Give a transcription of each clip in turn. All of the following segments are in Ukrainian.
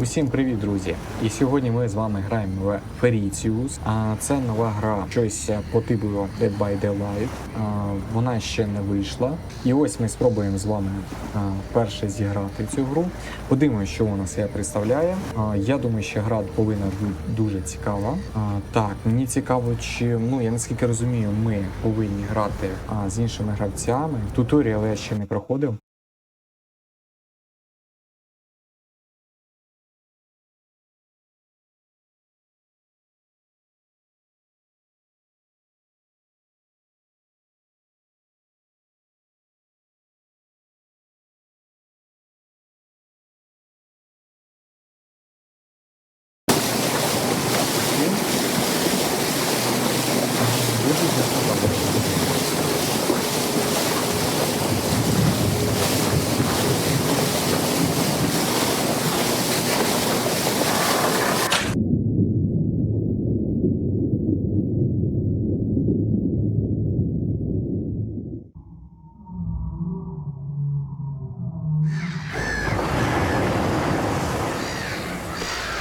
Усім привіт, друзі! І сьогодні ми з вами граємо в Fericius. А це нова гра, щось по типу Dead by Daylight. А, Вона ще не вийшла. І ось ми спробуємо з вами а, вперше зіграти цю гру. Подивимося, що вона себе представляє. А, Я думаю, що гра повинна бути дуже цікава. А, Так, мені цікаво, чи ну я наскільки розумію, ми повинні грати а, з іншими гравцями. Туторіал я ще не проходив.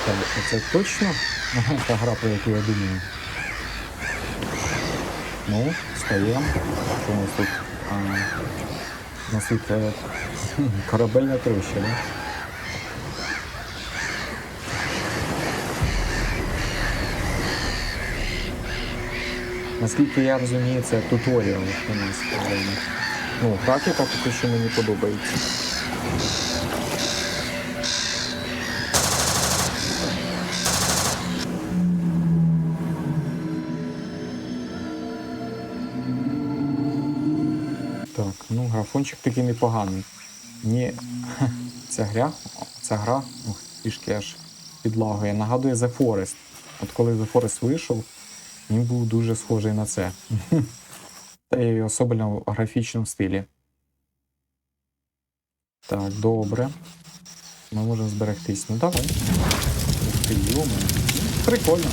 Так, це точно Ага, та гра, про яку я думаю. Ну, стаємо. Що у нас тут? А, у нас тут е, корабельна троща, да? Наскільки я розумію, це туторіал у нас. Ну, графіка поки що мені подобається. Графончик такий непоганий. Ні, ця гра, ця гра, ух, трішки аж підлагує. Нагадує The Forest. От коли The Forest вийшов, він був дуже схожий на це. Та й особливо в графічному стилі. Так, добре. Ми можемо зберегтись. Ну давай. Ух ти, йома. Прикольно.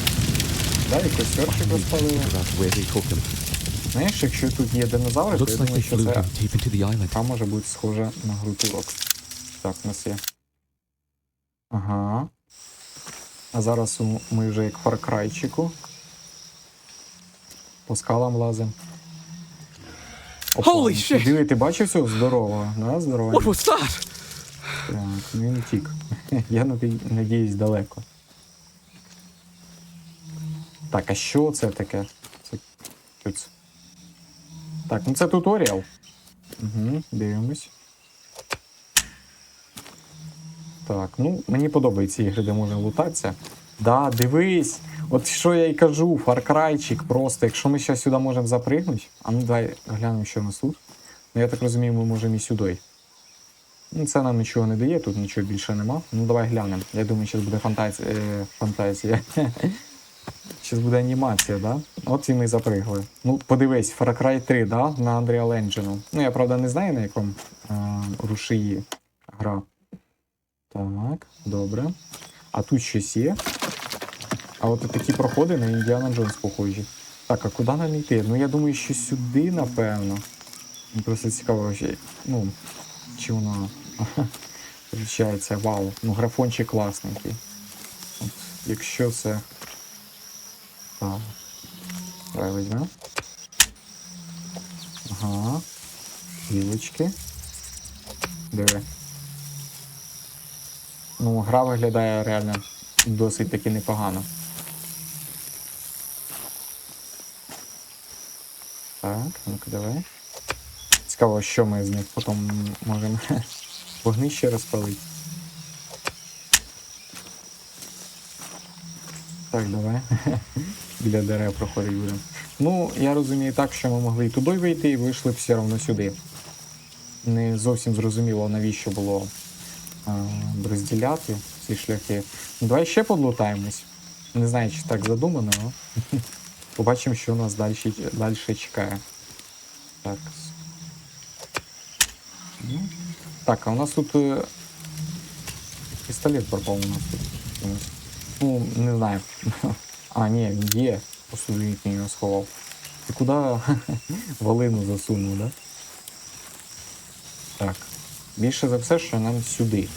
Да, якось серчик розпалили. Знаєш, якщо тут є динозаври, то я думаю, що це them deep into the island. Та може бути схоже на гру турок. Так, у нас є. Ага. А зараз ми вже як фаркрайчику. По скалам лазим. Опа, Holy shit! Диви, ти бачив цього здорового? Да, здорового. What was that? Так, ну він втік. Я надіюсь далеко. Так, а що це таке? Це... Так, ну це туторіал. Угу, дивимось. Так, ну мені подобаються ігри, де можна лутатися. Да, дивись! От що я й кажу, фаркрайчик просто. Якщо ми зараз сюди можемо запригнути, а ну давай глянемо, що у нас тут. Ну я так розумію, ми можемо і сюди. Ну, це нам нічого не дає, тут нічого більше нема. Ну давай глянемо. Я думаю, зараз буде фантазія. Е, фантазія. Зараз буде анімація, да? От і ми запригли. Ну, подивись, Far Cry 3, да? На Unreal Engine. Ну, я правда не знаю, на якому е, рушиї гра. Так, добре. А тут щось є. А от такі проходи на Індіана Джонс похожі. Так, а куди нам йти? Ну я думаю, що сюди, напевно. Мені Просто цікаво, ще, ну, чи воно включається. Вау. Ну, графончик класненький. От, якщо це. Так. Давай візьмемо. Ага. Гілочки. Диви. Ну, гра виглядає реально досить таки непогано. Так, ну-ка давай. Цікаво, що ми з них потім можемо вогнище розпалити. Так, давай. Біля дерев проходить будемо. Ну, я розумію так, що ми могли і туди вийти, і вийшли все одно сюди. Не зовсім зрозуміло, навіщо було а, розділяти ці шляхи. Ну, давай ще подлутаємось. Не знаю, чи так задумано, але побачимо, що нас далі, далі чекає. Так. Так, а у нас тут е, пістолет пропав у нас тут. Ну, не знаю. А, ні, є. Просто він його сховав. Ти куди валину засунув, да? Так. Більше за все, що нам сюди.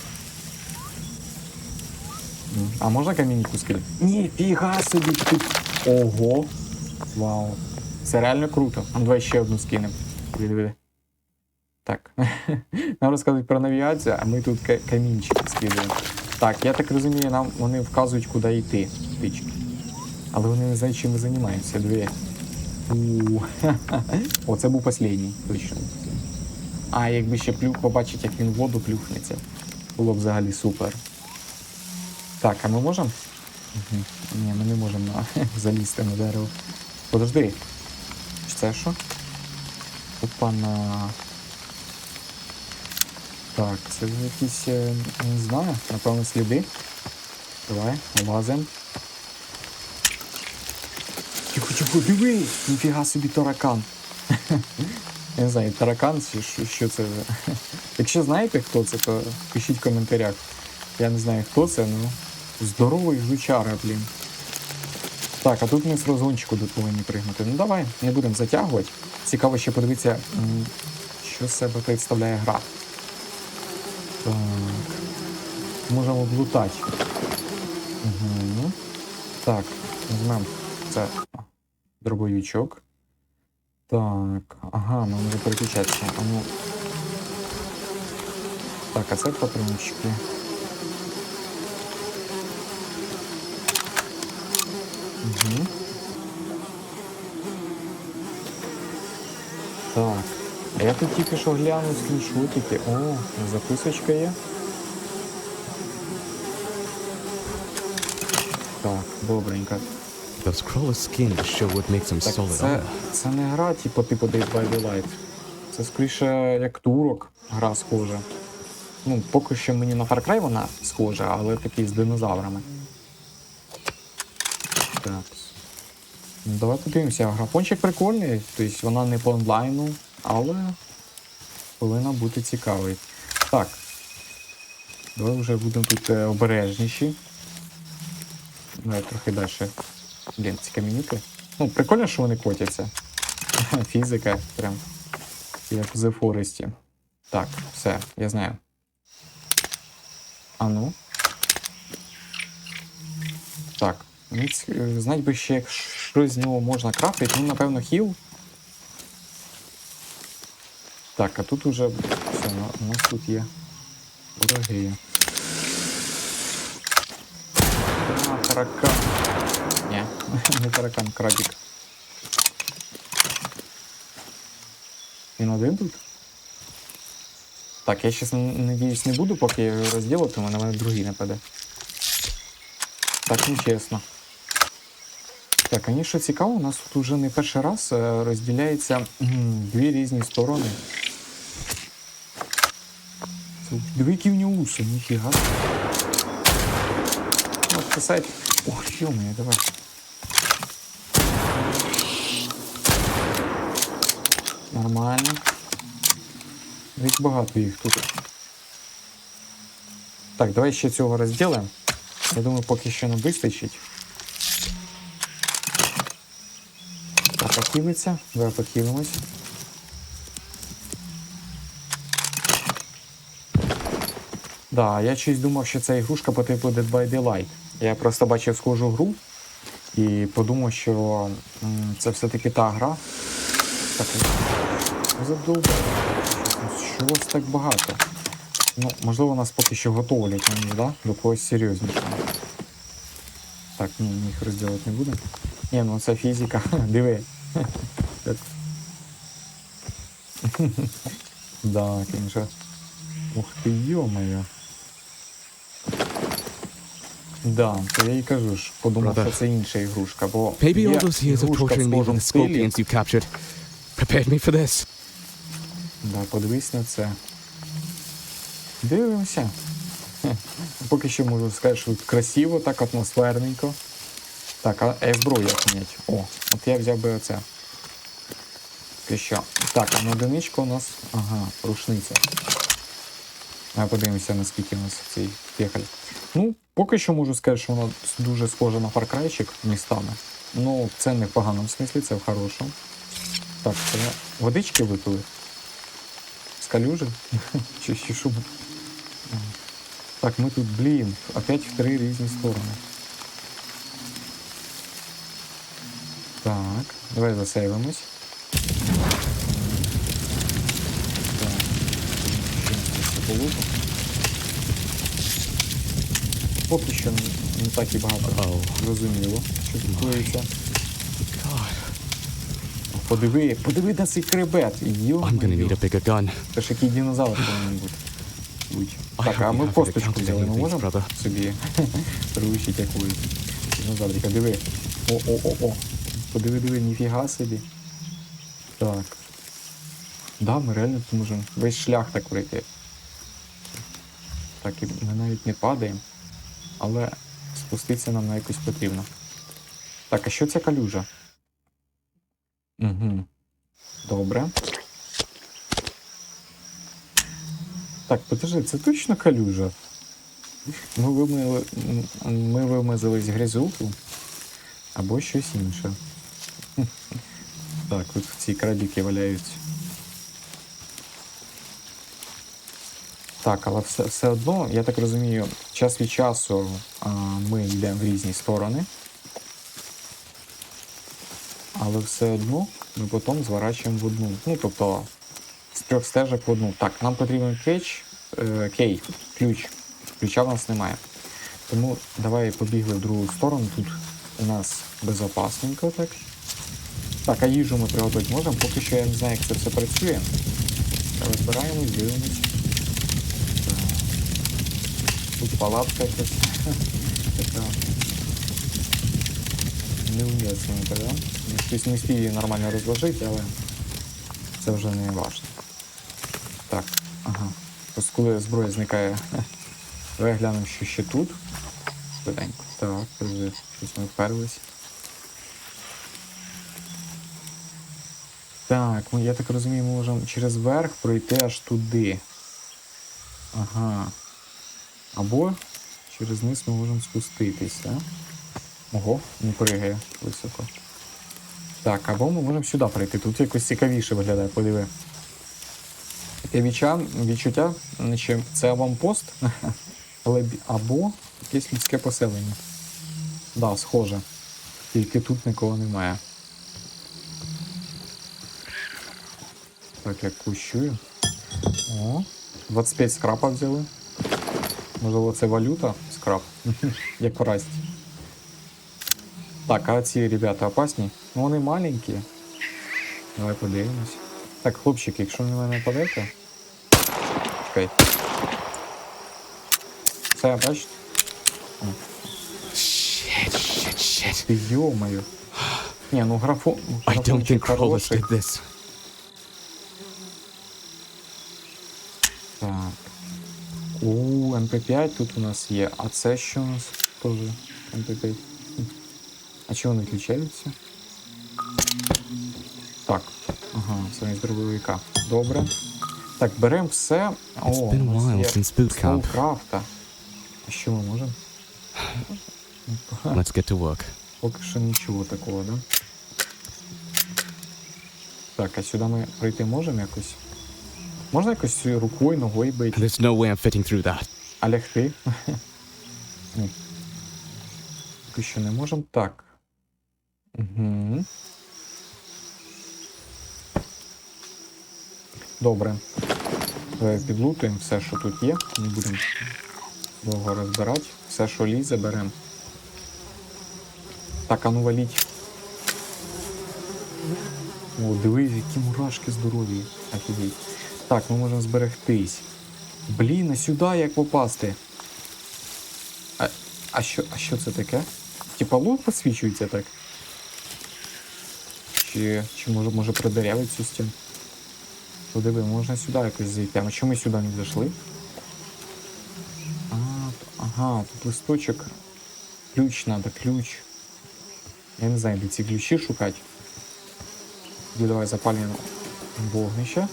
А можна каміньку скинути? Ніфіга собі тут. Ого. Вау. Це реально круто. А давай ще одну скинемо. Так. Нам розказують про навігацію, а ми тут ка- камінчики скидаємо. Так, я так розумію, нам вони вказують, куди йти. Тички. Але вони не знають, чим ми займаємося. Дві. О, це був останній, точно. А якби ще плюх побачить, як він в воду плюхнеться. Було б взагалі супер. Так, а ми можемо? Угу. Ні, ми не можемо залізти на дерево. Подожди. Це що? Опа на. Так, це якісь, е, не знаю, напевно, сліди. Давай, лазим. Тихо, тихо, дивись! Ніфіга собі таракан. Я не знаю, таракан що, що це. Якщо знаєте, хто це, то пишіть в коментарях. Я не знаю, хто це, ну. Здоровий жучара, блін. Так, а тут ми з розгончику тут повинні пригнути. Ну давай, не будемо затягувати. Цікаво ще подивитися, що з себе представляє гра. Так. Можемо облутати. Угу. Так, візьмемо це дробовичок. Так, ага, нам може переключатися. А ну. Так, а це патрончики. Угу. Так. А я тут тільки що глянув скріншотики. О, записочка є. Так, добренько. Those crawler skins sure would make some Так, solid це, armor. це не гра, типу, типу Dead by Daylight. Це скоріше як турок гра схожа. Ну, поки що мені на Far Cry вона схожа, але такий з динозаврами. Так. Ну, давай подивимося. Графончик прикольний, тобто вона не по онлайну, але повинна бути цікавий. Так. Давай вже будемо тут е, обережніші. Давай трохи далі. Блін, ці камінюки. Ну, прикольно, що вони котяться. Фізика, прям. Як в The Forest. Так, все, я знаю. А ну. Так. мені е, Знать би ще, як що з нього можна крафтити, ну, напевно, хіл. Так, а тут уже. Все, ну, у нас тут є вороги. А, таракан. Ні, не таракан, крабік. Він один тут? Так, я н- надіюсь не буду, поки я його розділити, у мене мене другий нападе. Так нечесно. Так, а що цікаво, у нас тут уже не перший раз е, розділяється м, дві різні сторони. Це Диви, які в нього уси, ніфіга. От писать. Ох, ё давай. Нормально. Їх багато їх тут. Так, давай ще цього розділимо. Я думаю, поки що не вистачить. Так, похилиться. Давай похилимось. Да, я щось думав, що це ігрушка по типу Dead by Daylight. Я просто бачив схожу гру і подумав, що це все-таки та гра. Так. Що вас так багато? Ну, можливо, нас поки що готовлять мені, да? До когось серйознішого. Так, ні, ми їх розділити не будемо. Ні, ну це фізика. Диви. Так. Да, конечно. Ух ти, йо-моє. Да, то я і кажу ж, подумав, Brother. що це інша ігрушка, бо Maybe є all those years of ігрушка в torturing me with схожому the стилі. scorpions you captured prepared me for this. Да, подивись на це. Дивимося. Хе. Поки що можу сказати, що тут красиво, так атмосферненько. Так, а е, зброю як мінять? О, от я взяв би оце. Ти що? Так, а на одиничку у нас. Ага, рушниця. А подивимося, наскільки у нас цей пехаль. Ну, поки що можу сказати, що воно дуже схоже на фаркрайчик містами. Ну, це не в поганому смислі, це в хорошому. Так, це водички випили. З калюжи? Чи ще шум? Так, ми тут, блін, опять в три різні сторони. Так, давай засейвимось. Так, ще щось по луту. Поки що не, так і багато зрозуміло, що тут коїться. Подиви, подиви на цей. Це ж який динозавр повинен бути. Так, а ми косточку взяли, ми можемо собі прилучити якусь. Динозаврика, диви. О-о-о-о. Подиви, диви, ніфіга собі. Так. Да, ми реально тут можемо весь шлях так пройти. Так, і ми навіть не падаємо. Але спуститися нам на якось потрібно. Так, а що ця калюжа? Угу. Добре. Так, подожди, це точно калюжа? Ми вимили, ми вимазались грязюку або щось інше. Так, от ці крабіки валяються. Так, але все, все одно, я так розумію, час від часу а, ми йдемо в різні сторони. Але все одно ми потім зворачуємо в одну. Ну, тобто з трьох стежок в одну. Так, нам потрібен кетч, е, кей, ключ. Ключа в нас немає. Тому давай побігли в другу сторону. Тут у нас безопасненько так. Так, а їжу ми приготувати можемо. Поки що я не знаю, як це все працює. Розбираємось, дивимось. Палатка якась. така. Неумісненька, да? Щось не встиг її нормально розложити, але це вже не важливо. Так, ага. Ось коли зброя зникає, давай глянемо, що ще тут. Швиденько. Так, щось ми вперлись. Так, ну я так розумію, ми можемо через верх пройти аж туди. Ага. Або через низ ми можемо спуститися. Ого, не пригає високо. Так, або ми можемо сюди пройти. Тут якось цікавіше виглядає, подиви. Відчуття, відчуття, наче це аванпост, але або якесь людське поселення. Да, схоже. Тільки тут нікого немає. Так, я кущую. О, 25 скрапа взяли. Можливо, це валюта скрап. Як в Расті. Так, а ці ребята опасні? Ну вони маленькі. Давай подивимось. Так, хлопчик, якщо на мене нападете. Чекай. Це бачите? Shit, shit, shit. Ти йомаю. Ні, ну графон. I don't think хороший. did this. МП5 тут у нас є. А це що у нас теж МП5? А чого вони відключаються? Так. Ага, це з дробовика. Добре. Так, беремо все. О, It's been a у нас while є. Soulcraft. А що ми можемо? Let's get to work. Поки що нічого такого, да? Так, а сюди ми пройти можемо якось? Можна якось рукою, ногою бити? There's no way I'm fitting through that. А лягти? Ні. Поки що не можемо. Так. Угу. Добре. Підлутуємо все, що тут є. Не будемо довго розбирати. Все, що лізе, беремо. Так, а ну валіть. О, дивись, які мурашки здорові. Офігеть. Так, ми можемо зберегтись. Блін, а сюди як попасти? А, а, що, а що це таке? Типа лут посвічується так? Чи, чи може, може продерявить цю стіну? Подиви, можна сюди якось зайти. А чому ми сюди не зайшли? А, ага, тут листочок. Ключ надо, ключ. Я не знаю, де ці ключі шукати. Давай запалюємо вогнище.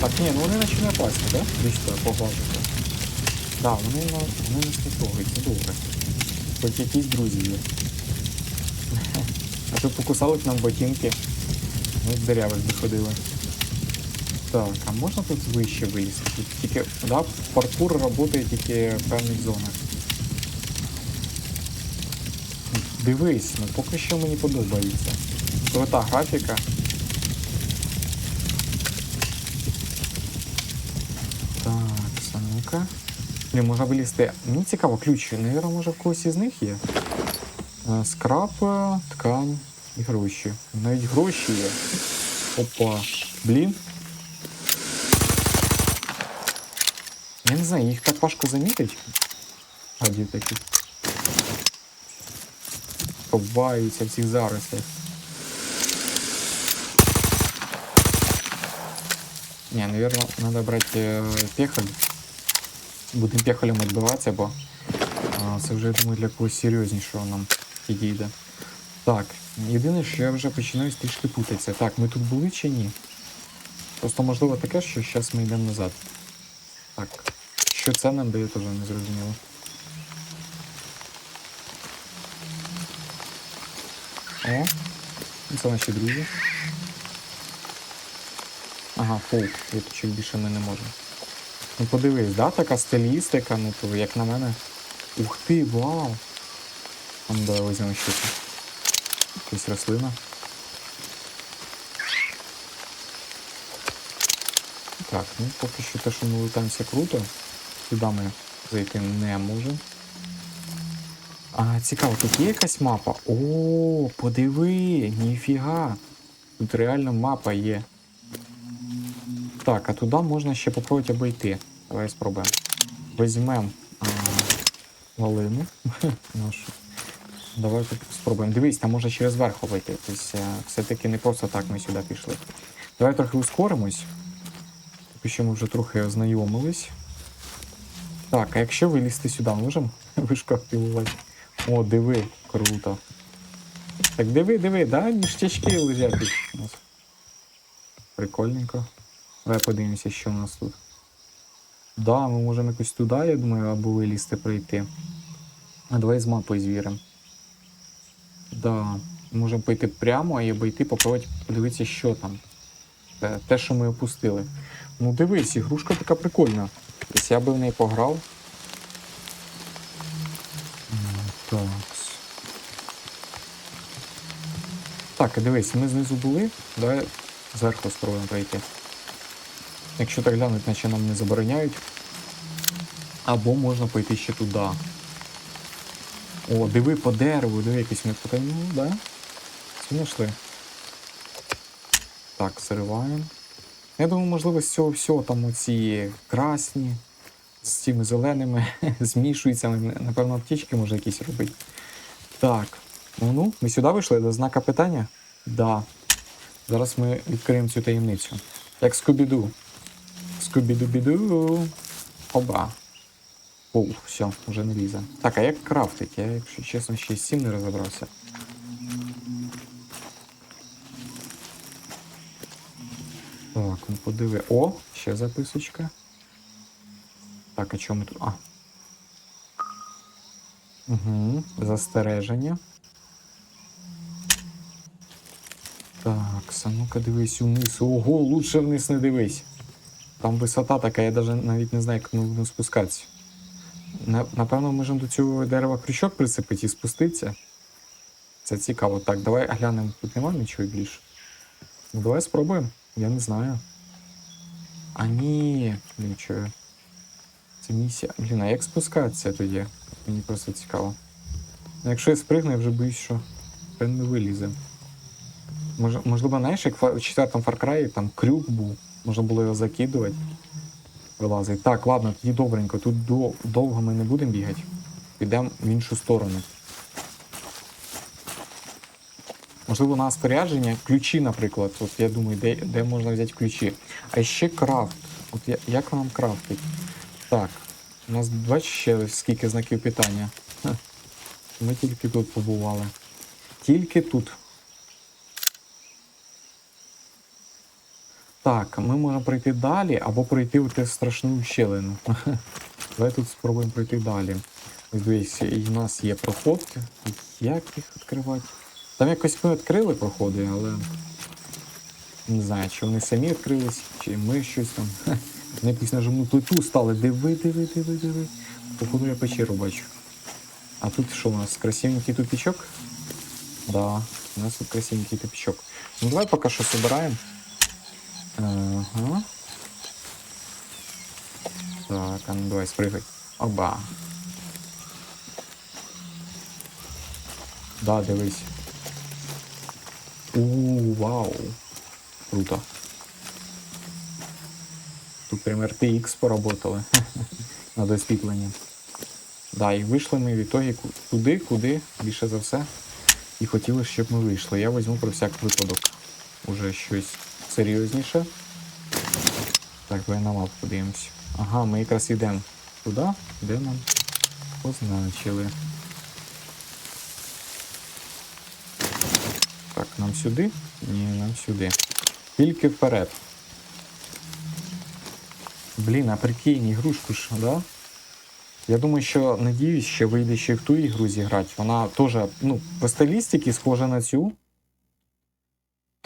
Так, ні, ну вони наче не опасні, так, поглажити. Да, вони, вони нас не трогають, це добре. Хоч якісь друзі є. А то покусали б нам ботинки. Ми б дирявих доходили. Так, а можна тут вище вилізти? Тільки, да, паркур працює тільки в певних зонах. Дивись, ну поки що мені подобається. Крута графіка. Самука. Блін, можна вилізти. Мені цікаво, ключ, навірно, може в когось із них є. Е, Скраб, е, ткань і гроші. Навіть гроші є. Опа. Блін. Я не знаю, їх так важко замітить. Гадів такі. Ховаються в цих зарослях. Не, наверное, надо брать э, пехоль. Будемо пехолем відбиватися, бо а, це вже, я думаю, для когось серйознішого нам підійде. Так, єдине, що я вже починаю трішки путатися. Так, ми тут були чи ні? Просто можливо таке, що зараз ми йдемо назад. Так. Що це нам дає, теж не зрозуміло. О, це наші друзі. Ага, полк, виточок більше ми не можемо. Ну подивись, да, така стилістика, ну то як на мене. Ух ти, вау! Там давай візьмемо тут. Якась рослина. Так, ну поки що те, що ми летаємося круто. Сюди ми зайти не можемо. А, цікаво, тут є якась мапа? О, подиви, ніфіга. Тут реально мапа є. Так, а туди можна ще попробувати обійти. Давай спробуємо. Візьмемо валину нашу. Давай спробуємо. Дивись, там можна через верх обійти. Тобто, е, все-таки не просто так ми сюди пішли. Давай трохи ускоримось. Поки що ми вже трохи ознайомились. Так, а якщо вилізти сюди, можемо вишку активувати? О, диви, круто. Так диви, диви, да, ніштячки лежать. Прикольненько. Давай подивимося, що у нас тут. Да, ми можемо якось туди, я думаю, або вилізти пройти. А давай з мапою звіримо. Да. Можемо пойти прямо і обійти, попробувати подивитися, що там. Те, що ми опустили. Ну дивись, ігрушка така прикольна. Тобто я би в неї пограв. Так. Так, дивись, ми знизу були. Давай зверху спробуємо пройти. Якщо так глянуть, наче нам не забороняють. Або можна пойти ще туди. О, диви по дереву, диви якось ми потім, ну, да? Знайшли. Так, зриваємо. Я думаю, можливо, з цього всього там оці красні з цими зеленими змішуються. Напевно, аптечки можна якісь робити. Так. Ну, ну, ми сюди вийшли до знака питання? Да. Зараз ми відкриємо цю таємницю. Як Скубіду. Скубіду-біду. Оба. О, все, вже не лізе. Так, а як крафтить? Я, якщо чесно, ще з цим не розібрався. Так, ну подиви. О, ще записочка. Так, а чому тут? А. Угу, застереження. Так, ну-ка дивись униз. Ого, лучше вниз не дивись. Там висота така, я даже навіть не знаю, як ми будемо спускатися. На- Напевно, можемо до цього дерева крючок прицепити і спуститися. Це цікаво. Так, давай глянемо, тут немає нічого більше. Ну давай спробуємо. Я не знаю. А ні, нічого. Це місія. Блін, а як спускатися тоді? Мені просто цікаво. Ну, якщо я спригну, я вже боюсь, що не вилізе. Мож, можливо, знаєш, як в четвертому Far Cry там крюк був, можна було його закидувати. Вилазить. Так, ладно, тоді добренько. Тут довго ми не будемо бігати. Підемо в іншу сторону. Можливо, на спорядження, ключі, наприклад. От я думаю, де, де можна взяти ключі. А ще крафт. От я, як нам крафтить? Так, у нас бачиш ще скільки знаків питання. Ми тільки тут побували. Тільки тут. Так, ми можемо пройти далі або пройти в ту страшну щелину. Давай тут спробуємо пройти далі. Ось дивись, і в нас є проход. Як їх відкривати? Там якось ми відкрили проходи, але Не знаю, чи вони самі відкрились, чи ми щось там. Вони якусь нажимну плиту стали. Диви, диви, диви, диви. Походу я печеру бачу. А тут що у нас? Красивенький тупічок? Да, у нас тут красивенький тупічок. Ну давай поки що собираємо. Ага. Так, а ну давай спрыгай. Оба. Да, дивись. У, вау. Круто. Тут прям RTX поработали над освітленням. Да, і вийшли ми в ітогі ку- туди, куди, більше за все. І хотіли, щоб ми вийшли. Я візьму про всяк випадок. Уже щось серйозніше. Так, давай на мапу подивимось. Ага, ми якраз йдемо туди, де нам позначили. Так, нам сюди? Ні, нам сюди. Тільки вперед. Блін, а прикинь, ігрушку ж, да? Я думаю, що надіюсь, що вийде ще в ту ігру зіграти. Вона теж, ну, по стилістиці схожа на цю.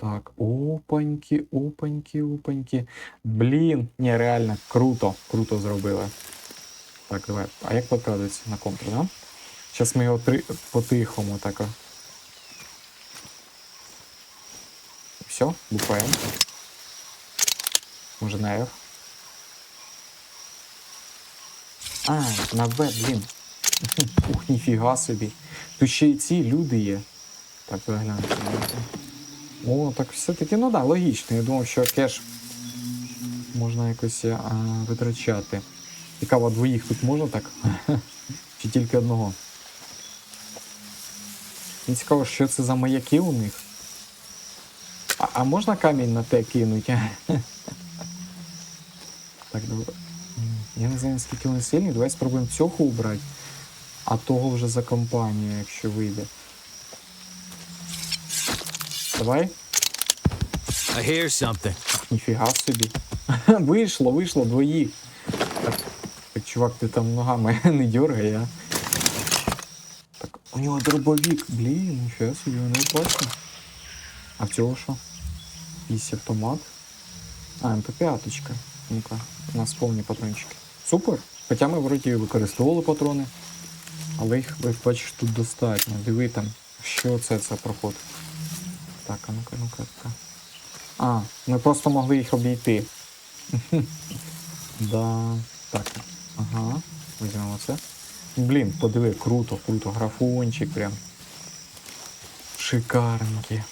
Так, опаньки, опаньки, опаньки. Блін, ні, реально, круто, круто зробили. Так, давай. А як потратиться на контур, да? Зараз ми його три... по-тихому так. Все, буква М. Може на F. А, на В, блін. Ух, ніфіга собі. Тут ще й ці люди є. Так, давай глянемо. О, так все-таки, ну да, логічно. Я думав, що кеш можна якось а, витрачати. Цікаво, двоїх тут можна так? Чи тільки одного? Мені цікаво, що це за маяки у них. А, а можна камінь на те кинути? так, добре. Я не знаю, наскільки вони сильні. Давай спробуємо цього убрати, а того вже за компанію, якщо вийде. Давай. I hear something. Ніфіга собі. вийшло, вийшло двоїх. Так, так, чувак, ти там ногами не дергай, а. Так, у нього дробовик. Блін, ніфіга собі, не бачу. А в цього що? Якийсь автомат. А, МП5. Ну-ка, у нас повні патрончики. Супер. Хоча ми вроді використовували патрони. Але їх, ви бачиш, тут достатньо. Диви там, що це це проход. Так, а ну-ка, ну-ка, ну-ка. А, ми просто могли їх обійти. да. Так. Ага. Візьмемо це. Блін, подиви, круто, круто. Графончик прям. Шикарненький.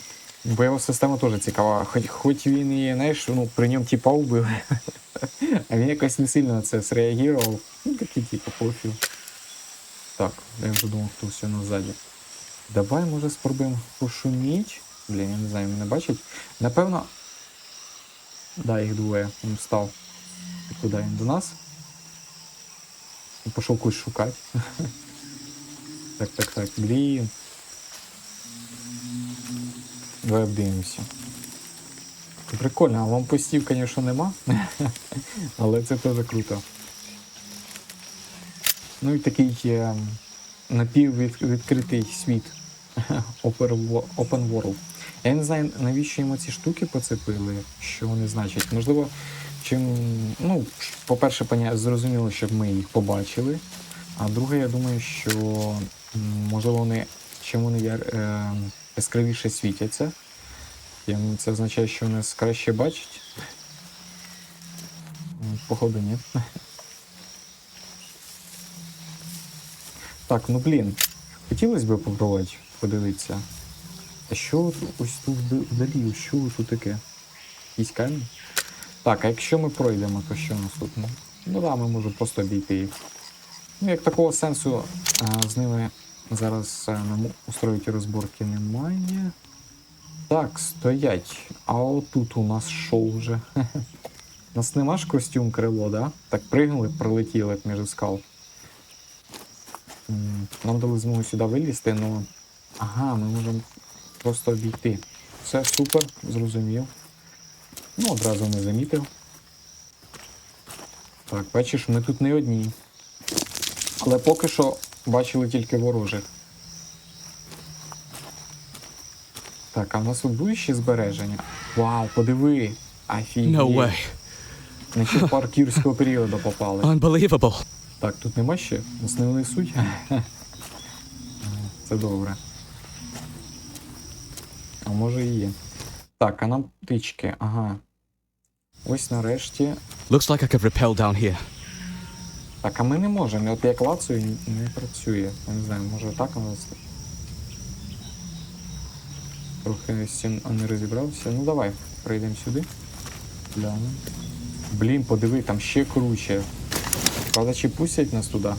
Бойова система теж цікава. Хоч, хоч він і, знаєш, ну, при ньому типа убив. а він якось не сильно на це зреагував. Ну, такий, типу, пофіг. Так, я вже думав, хто все назаді. Давай, може, спробуємо пошуміть. Блін, я не знаю, мене бачить. Напевно. Да, їх двоє. Він встав. Куди він до нас? І пішов когось шукати. так, так, так. Блін. Давай обдивимося. Прикольно, а лампостів, звісно, нема. Але це теж круто. Ну і такий е, напіввідкритий світ. Open World. Я не знаю, навіщо йому ці штуки поцепили, що вони значать. Можливо, чим. Ну, по-перше, зрозуміло, щоб ми їх побачили. А друге, я думаю, що можливо вони чим вони е, яскравіше світяться. Це означає, що вони краще бачать. Походу, ні. Так, ну блін. Хотілося б попробувати подивитися. А що ось тут вдалі? Що тут таке? Якийсь камінь? Так, а якщо ми пройдемо, то що у нас тут? Ну, да, ми можемо просто обійти їх. Ну, як такого сенсу а, з ними зараз а, нам устроїти розборки немає. Так, стоять. А отут у нас що вже? У нас нема ж костюм крило, да? Так пригнули, пролетіли між скал. Нам дали змогу сюди вилізти, але. Ага, ми можемо просто обійти. Все супер, зрозумів. Ну, одразу не замітив. Так, бачиш, ми тут не одні. Але поки що бачили тільки ворожих. Так, а в нас тут буде ще збереження? Вау, подиви! Офігеть. No way. Ми ще парк юрського періоду попали. Unbelievable. Так, тут нема ще? Нас не несуть? Це добре. А може і є. Так, а нам птички, ага. Ось нарешті. Looks like I could rappel down here. Так, а ми не можемо. От як лацію не працює. Я не знаю, може так у нас. Трохи з цим не розібрався. Ну давай, прийдемо сюди. Глянемо. Блін, подиви, там ще круче. Правда, чи пустять нас туди?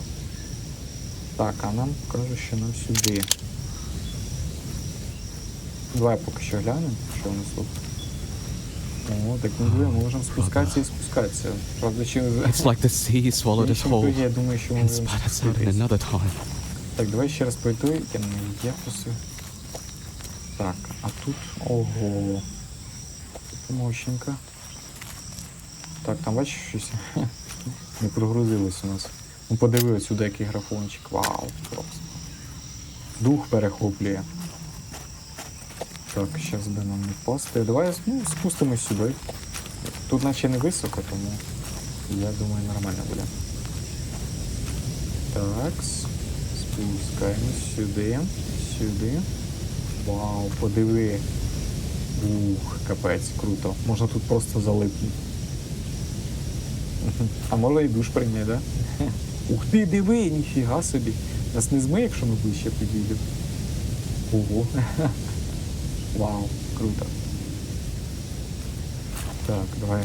Так, а нам кажуть, що нам сюди. Давай поки що глянемо, що у нас тут. О, так ми можемо спускатися і спускатися. Правда, чи It's like the sea swallowed us whole я думаю, що ми and можемо spat us out in спуститись. another time. Так, давай ще раз пройду, я не є просто. Так, а тут. Ого. Тут мощненько. Так, там бачиш щось? Не прогрузилось у нас. Ну подиви сюди який графончик. Вау, просто. Дух перехоплює. Так, зараз би нам не впасти. Давай ну, спустимось сюди. Тут наче не високо, тому я думаю нормально буде. Так, спускаємось сюди, сюди. Вау, подиви. Ух, капець, круто. Можна тут просто залипнути. А можна і душ прийняти, да? Ух ти, диви, ніфіга собі. Нас не змиє, якщо ми ближче підійдемо. Ого. Вау, круто. Так, давай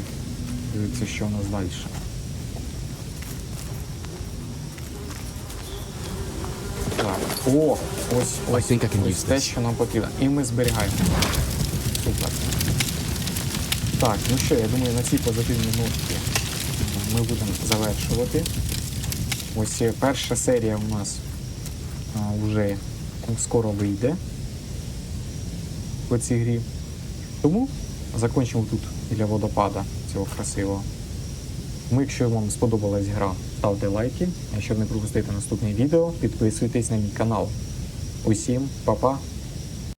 дивитися, що у нас далі. Так. О, ось, ось, ось те, що нам потрібно. І ми зберігаємо. Супер. Так, ну що, я думаю, на цій позитивній нотці ми будемо завершувати. Ось е, перша серія у нас а, вже скоро вийде по цій грі. Тому закінчимо тут біля водопада цього красивого. Ми, якщо вам сподобалась гра, ставте лайки. А щоб не пропустити наступне відео, підписуйтесь на мій канал. Усім па-па!